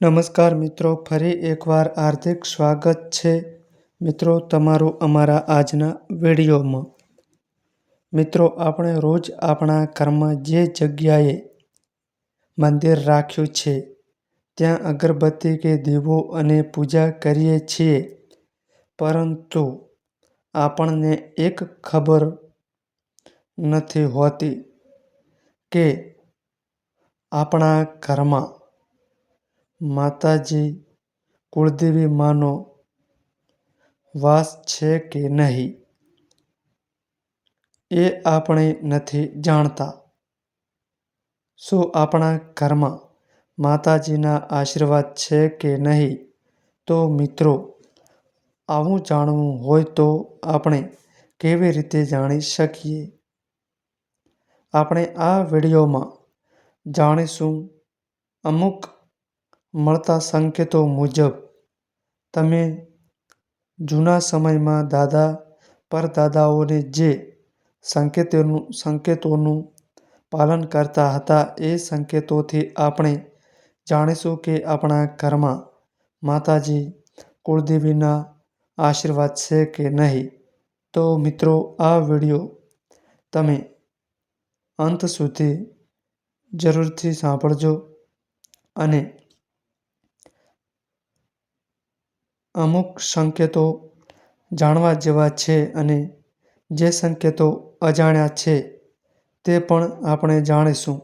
નમસ્કાર મિત્રો, ફરી એકવાર હાર્દિક સ્વાગત છે મિત્રો તમારું અમારા આજના વિડીયોમાં. મિત્રો, આપણે રોજ આપણા ઘરમાં જે જગ્યાએ મંદિર રાખ્યું છે, ત્યાં અગરબત્તી કે દીવો અને પૂજા કરીએ છીએ. પરંતુ આપણને એક ખબર નથી હોતી કે આપણા ઘરમાં માતાજી કુળદેવી માનો વાસ છે કે નહીં? એ આપણે નથી જાણતા. શું આપણા ઘરમાં માતાજીના આશીર્વાદ છે કે નહીં? તો મિત્રો, આવું જાણવું હોય તો આપણે કેવી રીતે જાણી શકીએ? આપણે આ વિડીયોમાં જાણીશું અમુક મળતા સંકેતો મુજબ, તમે જૂના સમયમાં દાદા પરદાદાઓને જે સંકેતોનું સંકેતોનું પાલન કરતા હતા એ સંકેતોથી આપણે જાણીશું કે આપણા ઘરમાં માતાજી કુળદેવીના આશીર્વાદ છે કે નહીં. તો મિત્રો, આ વીડિયો તમે અંત સુધી જરૂરથી સાંભળજો અને અમુક સંકેતો જાણવા જેવા છે અને જે સંકેતો અજાણ્યા છે, તે પણ આપણે જાણીશું.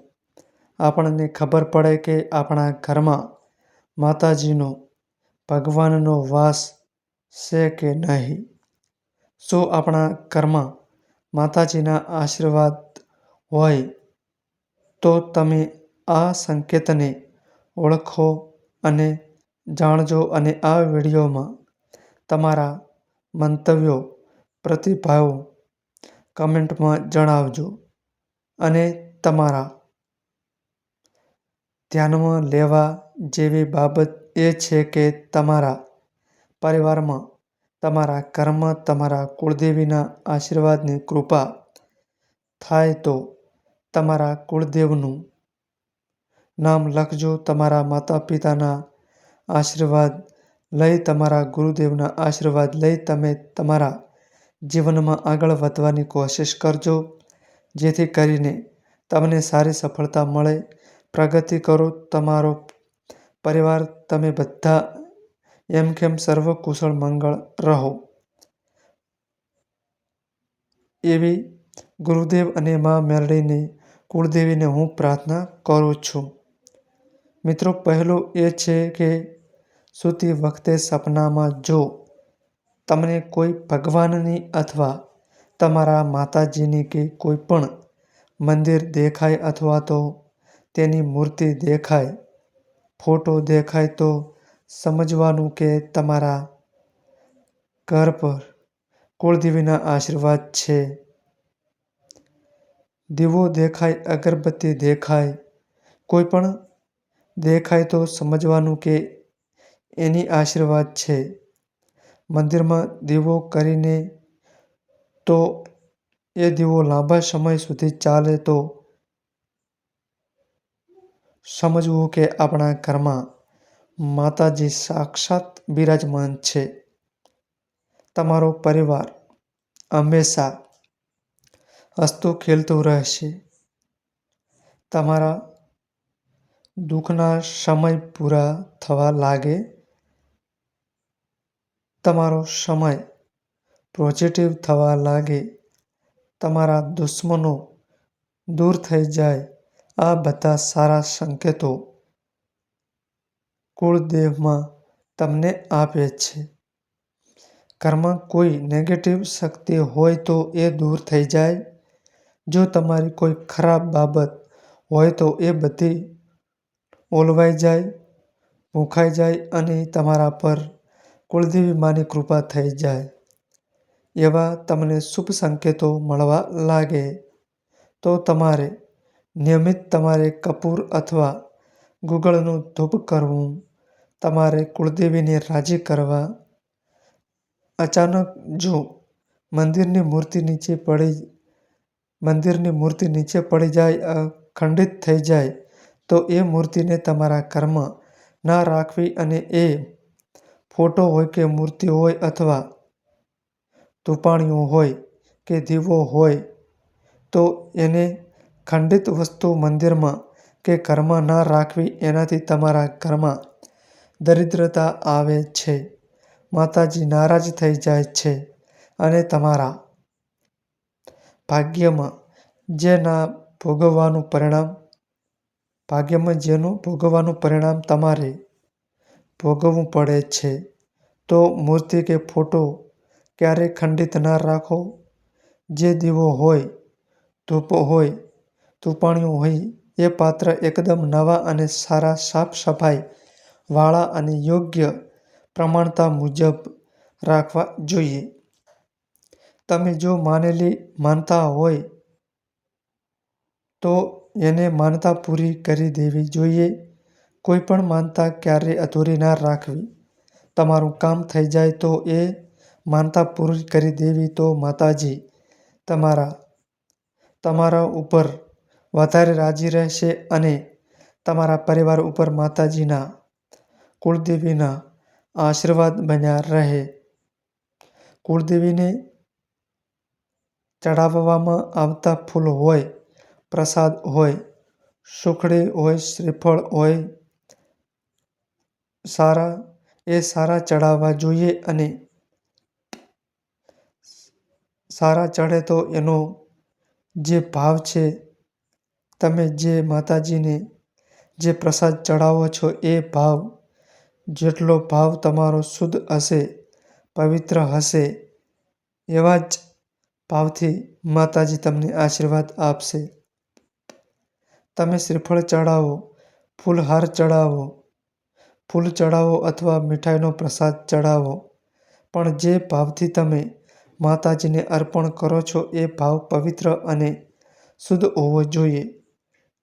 આપણને ખબર પડે કે આપણા ઘરમાં માતાજીનો, ભગવાનનો વાસ છે કે નહીં? શું આપણા ઘરમાં માતાજીના આશીર્વાદ હોય? તો તમે આ સંકેતને ઓળખો અને જાણજો અને આ વિડીયોમાં તમારા મંતવ્યો, પ્રતિભાવો કમેન્ટમાં જણાવજો અને તમારા ધ્યાનમાં લેવા જેવી બાબત એ છે કે તમારા પરિવારમાં તમારા ઘરમાં તમારા કુળદેવીના આશીર્વાદની કૃપા થાય તો તમારા કુળદેવનું નામ લખજો, તમારા માતા પિતાના આશીર્વાદ લઈ તમારા ગુરુદેવના આશીર્વાદ લઈ તમે તમારા જીવનમાં આગળ વધવાની કોશિશ કરજો. જેથી કરીને તમને સારી સફળતા મળે. પ્રગતિ કરો તમારો પરિવાર. તમે બધા એમ કેમ સર્વ કુશળ મંગળ રહો. એવી ગુરુદેવ અને મા મેલડીની કુળદેવીને હું પ્રાર્થના કરું છું. મિત્રો, પહેલું એ છે કે સૂતી વખતે સપનામાં જો તમને કોઈ ભગવાનની અથવા તમારા માતાજીની કે કોઈ પણ મંદિર દેખાય અથવા તો તેની મૂર્તિ દેખાય, ફોટો દેખાય, તો સમજવાનું કે તમારા ઘર પર કુળદેવીના આશીર્વાદ છે. દીવો દેખાય, અગરબત્તી દેખાય, કોઈ પણ દેખાય તો સમજવાનું કે એની આશીર્વાદ છે. મંદિરમાં દીવો કરીને તો એ દીવો લાંબા સમય સુધી ચાલે તો સમજવું કે આપણા ઘરમાં માતાજી સાક્ષાત બિરાજમાન છે. તમારો પરિવાર હંમેશા હસતું ખેલતું રહેશે. તમારા દુઃખના સમય પૂરા થવા લાગે તમારો સમય પોઝિટિવ થવા લાગે. તમારા દુશ્મનો દૂર થઈ જાય. આ બધા સારા સંકેતો કુળદેવમાં તમને આપે છે. ઘરમાં કોઈ નેગેટિવ શક્તિ હોય તો એ દૂર થઈ જાય. જો તમારી કોઈ ખરાબ બાબત હોય તો એ બધી ઓલવાઈ જાય, ભૂંખાઈ જાય અને તમારા પર કુળદેવી માની કૃપા થઈ જાય. એવા તમને શુભ સંકેતો મળવા લાગે તો તમારે નિયમિત તમારે કપૂર અથવા ગુગળનું ધૂપ કરવું. તમારે કુળદેવીને રાજી કરવા. અચાનક જો મંદિરની મૂર્તિ નીચે પડી, મંદિરની મૂર્તિ નીચે પડી જાય ખંડિત થઈ જાય, તો એ મૂર્તિને તમારા કર્મ ના રાખવી અને એ ફોટો હોય કે મૂર્તિ હોય અથવા તૂપાણીઓ હોય કે દીવો હોય, તો એને ખંડિત વસ્તુ મંદિરમાં કે ઘરમાં ના રાખવી એનાથી તમારા ઘરમાં દરિદ્રતા આવે છે. માતાજી નારાજ થઈ જાય છે અને તમારા ભાગ્યમાં જે ના ભોગવવાનું પરિણામ, ભાગ્યમાં જેનું ભોગવવાનું પરિણામ તમારે ભોગવવું પડે છે. તો મૂર્તિ કે ફોટો ક્યારેય ખંડિત ના રાખો? જે દીવો હોય, ધૂપ હોય, ધૂંપાણિયું હોય, એ પાત્ર એકદમ નવા અને સારા સાફ સફાઈ વાળા અને યોગ્ય પ્રમાણતા મુજબ રાખવા જોઈએ. તમે જો માનેલી માનતા હોય, તો એને માનતા પૂરી કરી દેવી જોઈએ. કોઈ પણ માનતા ક્યારેય અધૂરી ના રાખવી. તમારું કામ થઈ જાય તો એ માનતા પૂરી કરી દેવી તો માતાજી તમારા તમારા ઉપર વધારે રાજી રહેશે અને તમારા પરિવાર ઉપર માતાજીના, કુળદેવીના આશીર્વાદ બન્યા રહે. કુળદેવીને ચડાવવામાં આવતા ફૂલ હોય, પ્રસાદ હોય, સુખડી હોય, શ્રીફળ હોય સારા, એ સારા ચડાવવા જોઈએ અને સારા ચડે તો એનો જે ભાવ છે, તમે જે માતાજીને જે પ્રસાદ ચડાવો છો, એ ભાવ, જેટલો ભાવ તમારો શુદ્ધ હશે, પવિત્ર હશે, એવા જ ભાવથી માતાજી તમને આશીર્વાદ આપશે. તમે શ્રીફળ ચડાવો ફૂલહાર ચડાવો ફૂલ ચડાવો અથવા મીઠાઈનો પ્રસાદ ચડાવો પણ જે ભાવથી તમે માતાજીને અર્પણ કરો છો એ ભાવ પવિત્ર અને શુદ્ધ હોવો જોઈએ.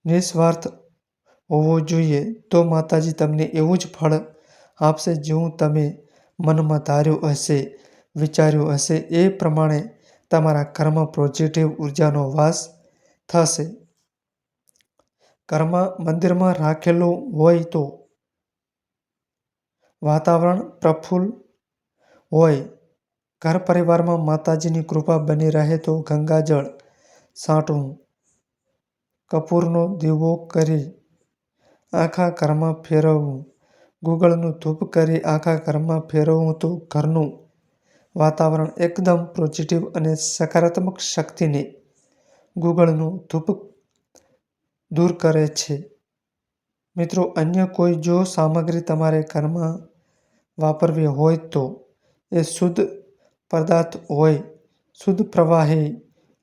નિસ્વાર્થ હોવો જોઈએ તો માતાજી તમને એવું જ ફળ આપશે જેવું તમે મનમાં ધાર્યું હશે, વિચાર્યું હશે. એ પ્રમાણે તમારા ઘરમાં પોઝિટિવ ઉર્જાનો વાસ થશે. ઘરમાં મંદિરમાં રાખેલું હોય તો વાતાવરણ પ્રફુલ્લ હોય. ઘર પરિવારમાં માતાજીની કૃપા બની રહે તો ગંગાજળ છાંટવું કપૂરનો દીવો કરી આખા ઘરમાં ફેરવવું. ગુગળનું ધૂપ કરી આખા ઘરમાં ફેરવવું તો ઘરનું વાતાવરણ એકદમ પોઝિટિવ અને સકારાત્મક શક્તિને ગુગળનું ધૂપ દૂર કરે છે. મિત્રો, અન્ય કોઈ જો સામગ્રી તમારે ઘરમાં વાપરવી હોય તો એ શુદ્ધ પદાર્થ હોય, શુદ્ધ પ્રવાહી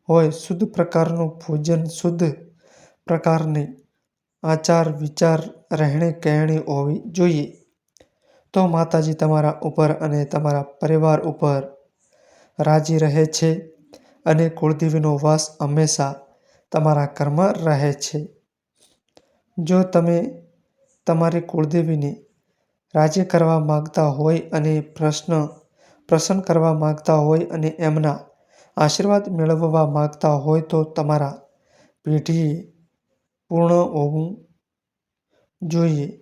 હોય, શુદ્ધ પ્રકારનું ભોજન, શુદ્ધ પ્રકારની આચાર, વિચાર, રહેણી કહેણી હોવી જોઈએ. તો માતાજી તમારા ઉપર અને તમારા પરિવાર ઉપર રાજી રહે છે અને કુળદેવીનો વાસ હંમેશા તમારા ઘરમાં રહે છે. જો તમે તમારી કુળદેવીને રાજી કરવા માંગતા હોય અને પ્રશ્ન પ્રસન્ન કરવા માંગતા હોય અને એમના આશીર્વાદ મેળવવા માંગતા હોય તો તમારા પેઢીએ પૂર્ણ હોવું જોઈએ.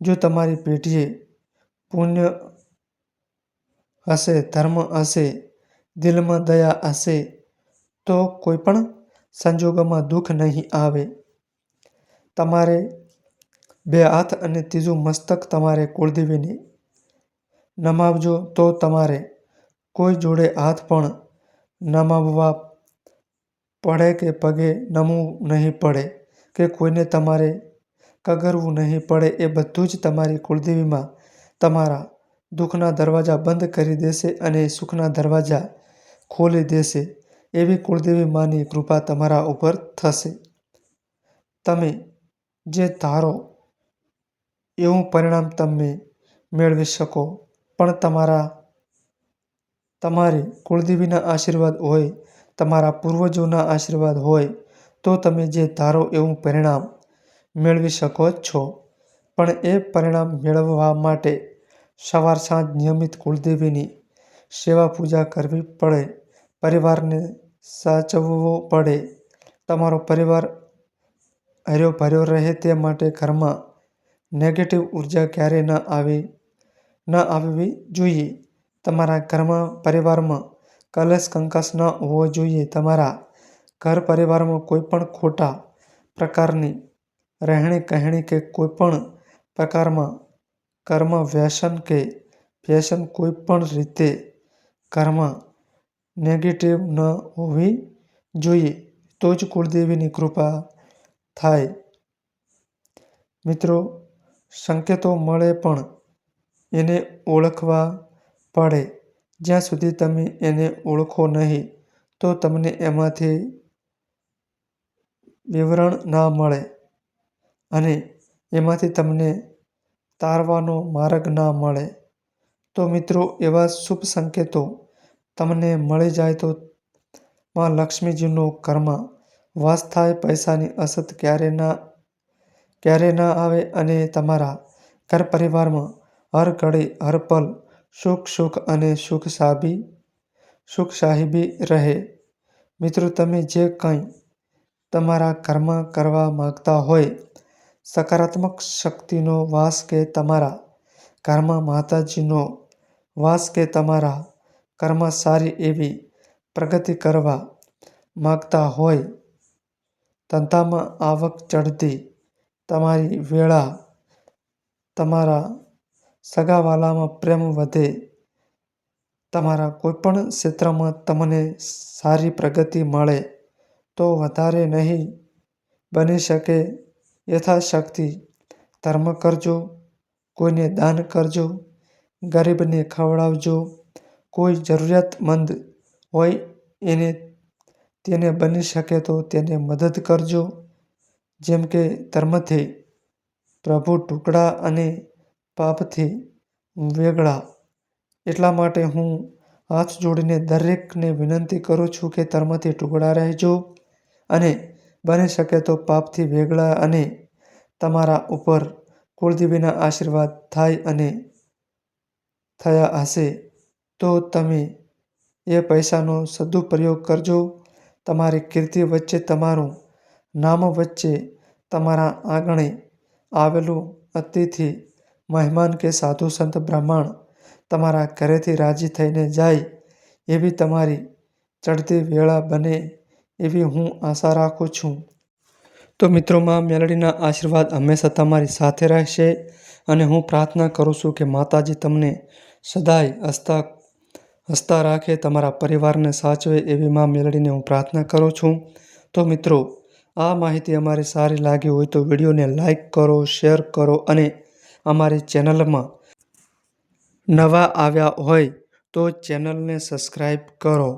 જો તમારી પેઢીએ પુણ્ય હશે, ધર્મ હશે, દિલમાં દયા હશે, તો કોઈ પણ સંજોગોમાં દુઃખ નહીં આવે. તમારે બે હાથ અને ત્રીજું મસ્તક તમારે કુળદેવીને. નમાવજો તો તમારે. કોઈ જોડે હાથ પણ નમાવવા પડે કે પગે નમવું નહીં પડે કે કોઈને તમારે કગરવું નહીં પડે એ બધું જ તમારી કુળદેવીમાં તમારા દુઃખના દરવાજા બંધ કરી દેશે અને સુખના દરવાજા ખોલી દેશે એવી કુળદેવી માની કૃપા તમારા ઉપર થશે. તમે જે ધારો એવું પરિણામ તમે મેળવી શકો. પણ તમારા, તમારી કુળદેવીના આશીર્વાદ હોય, તમારા પૂર્વજોના આશીર્વાદ હોય, તો તમે જે ધારો એવું પરિણામ મેળવી શકો છો. પણ એ પરિણામ મેળવવા માટે સવાર સાંજ નિયમિત કુળદેવીની સેવા પૂજા કરવી પડે. પરિવારને સાચવવો પડે. તમારો પરિવાર હર્યો ભર્યો રહે તે માટે ઘરમાં નેગેટિવ ઊર્જા ક્યારેય ન આવી, ન આવવી જોઈએ. તમારા ઘરમાં પરિવારમાં કલેશ કંકાસ ન હોવો જોઈએ. તમારા ઘર પરિવારમાં કોઈપણ ખોટા પ્રકારની રહેણી કહેણી કે કોઈપણ પ્રકારમાં ઘરમાં વ્યસન કે ફેશન કોઈપણ રીતે ઘરમાં નેગેટિવ ન હોવી જોઈએ તો જ કુળદેવીની કૃપા થાય. મિત્રો સંકેતો મળે પણ એને ઓળખવા પડે. જ્યાં સુધી તમે એને ઓળખો નહીં, તો તમને એમાંથી વિવરણ ના મળે અને એમાંથી તમને તારવાનો માર્ગ ના મળે. તો મિત્રો, એવા શુભ સંકેતો તમને મળી જાય તો માં લક્ષ્મીજીનો ઘરમાં વાસ થાય. પૈસાની અસત ક્યારેય ના આવે અને તમારા ઘર પરિવારમાં હર ઘડી હર પલ સુખ સુખ અને સુખ સાહેબી રહે. મિત્રો તમે જે કંઈ તમારા ઘરમાં કરવા માગતા હોય સકારાત્મક શક્તિનો વાસ કે તમારા ઘરમાં માતાજીનો વાસ કે તમારા ઘરમાં સારી એવી પ્રગતિ કરવા માગતા હોય, ધંધામાં આવક ચઢતી, તમારી વેળા, તમારા સગાવાલામાં પ્રેમ વધે, તમારા કોઈપણ ક્ષેત્રમાં તમને સારી પ્રગતિ મળે તો વધારે નહીં બની શકે. યથાશક્તિ ધર્મ કરજો, કોઈને દાન કરજો, ગરીબને ખવડાવજો, કોઈ જરૂરિયાતમંદ હોય એને તેને બની શકે તો તેને મદદ કરજો. જેમ કે ધર્મથી, પ્રભુ ટુકડા અને પાપથી વેગળા. એટલા માટે હું હાથ જોડીને દરેકને વિનંતી કરું છું કે ધર્મથી ટુકડા રહેજો અને બની શકે તો પાપથી વેગળા અને તમારા ઉપર કુળદેવીના આશીર્વાદ થાય અને થયા હશે તો તમે એ પૈસાનો સદુપયોગ કરજો. તમારી કીર્તિ વચ્ચે તમારું નામ વચ્ચે તમારા આંગણે આવેલું અતિથિ મહેમાન કે સાધુ સંત બ્રાહ્મણ તમારા ઘરેથી રાજી થઈને જાય એવી તમારી ચડતી વેળા બને એવી હું આશા રાખું છું. તો મિત્રો માં મેલડીના આશીર્વાદ હંમેશા તમારી સાથે રહેશે અને હું પ્રાર્થના કરું છું કે માતાજી તમને સદાય હસતા રાખે, તમારા પરિવારને સાચવે એવી માં મેલડીને હું પ્રાર્થના કરું છું. તો મિત્રો આ માહિતી અમારે સારી લાગી હોય તો વિડીયોને લાઇક કરો, શેર કરો અને અમારી ચેનલમાં નવા આવ્યા હોય તો ચેનલને સબસ્ક્રાઈબ કરો.